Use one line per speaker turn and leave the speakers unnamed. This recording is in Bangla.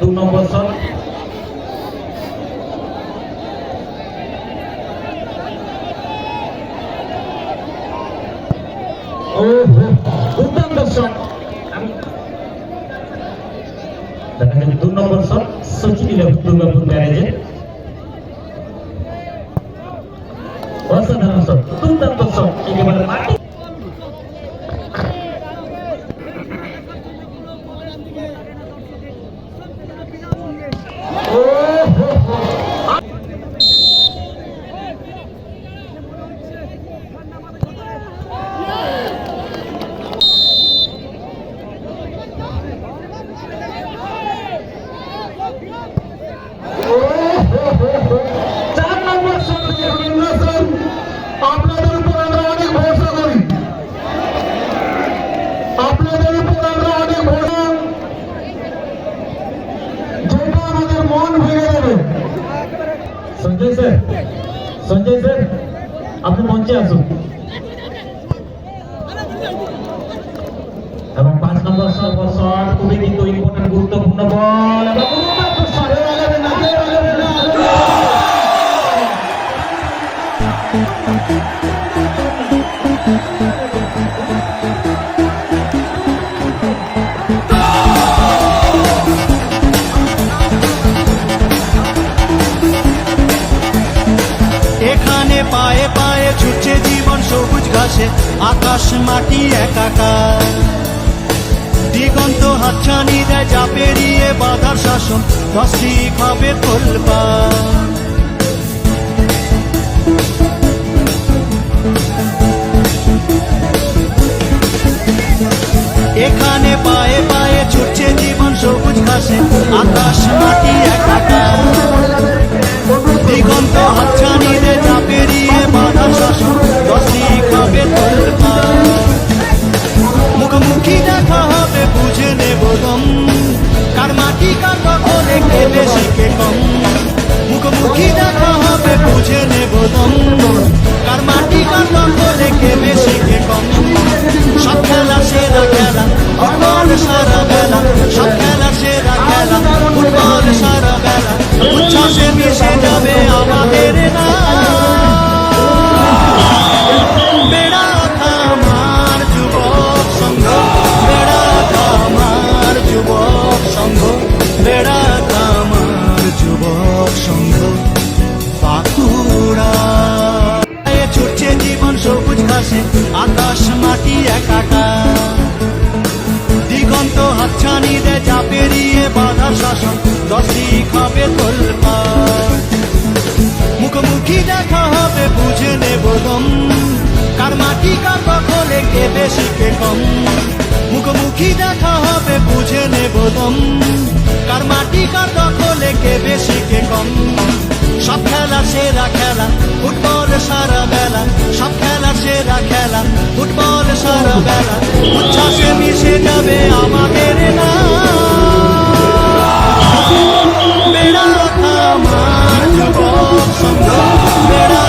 দু নম্বর সন ও, দুর্দান্ত শট। দেখা যাবে দু নম্বর শট, সচিন দুর্গাপুর ব্যারেজে। অসাধারণ শট, দুর্দান্ত শট, একেবারে সঞ্জয় স্যার, আপনি মঞ্চে আসুন। এবং পাঁচ নম্বর সর্ব শট খুবই কিন্তু ইম্পর্টেন্ট গুরুত্বপূর্ণ বল। এবং
ঘাসে আকাশ মাটি একাকার। দিগন্ত হাতছানি দেয় যা পেরিয়ে বাধার শাসন, দশটি খাবে তোলবা এখানে পায়ে পায়ে ছুটছে জীবন সবুজ ঘাসে, আকাশ মাটি একাকার। দিগন্ত হাতছানি কার মাটি কার দখলে কে বেশি কে কম মুখোমুখি দেখা হবে, বুঝে নেব দম কার মাটি কার দখলে কে বেশি কে কম সব খেলা, সেরা খেলা, ফুটবল সারা বেলা। সব খেলা, সেরা খেলা, ফুটবল সারা বেলা। উচ্ছ্বাসে মিশে যাবে আমাদের না আকাশ মাটি একাকার দিগন্ত হাতছানি দে যা পেরিয়ে বাধা শাসন, দশটি খাবে তোলপা মুখোমুখি দেখা হবে, বুঝে নেব দম। কার মাটি কার দখলে, কে বেশি কে কম? মুখোমুখি দেখা হবে, বুঝে নেব দম। কার মাটি কার দখলে, কে বেশি কে কম? সব খেলা, সেরা খেলা, ফুটবল সারা বেলা। সব খেলা, সেরা খেলা, ফুটবল সারা বেলা। উচ্ছ্বাসে মিশে যাবে আমাদের না বেড়া থামা যুবক সঙ্গ। বেড়া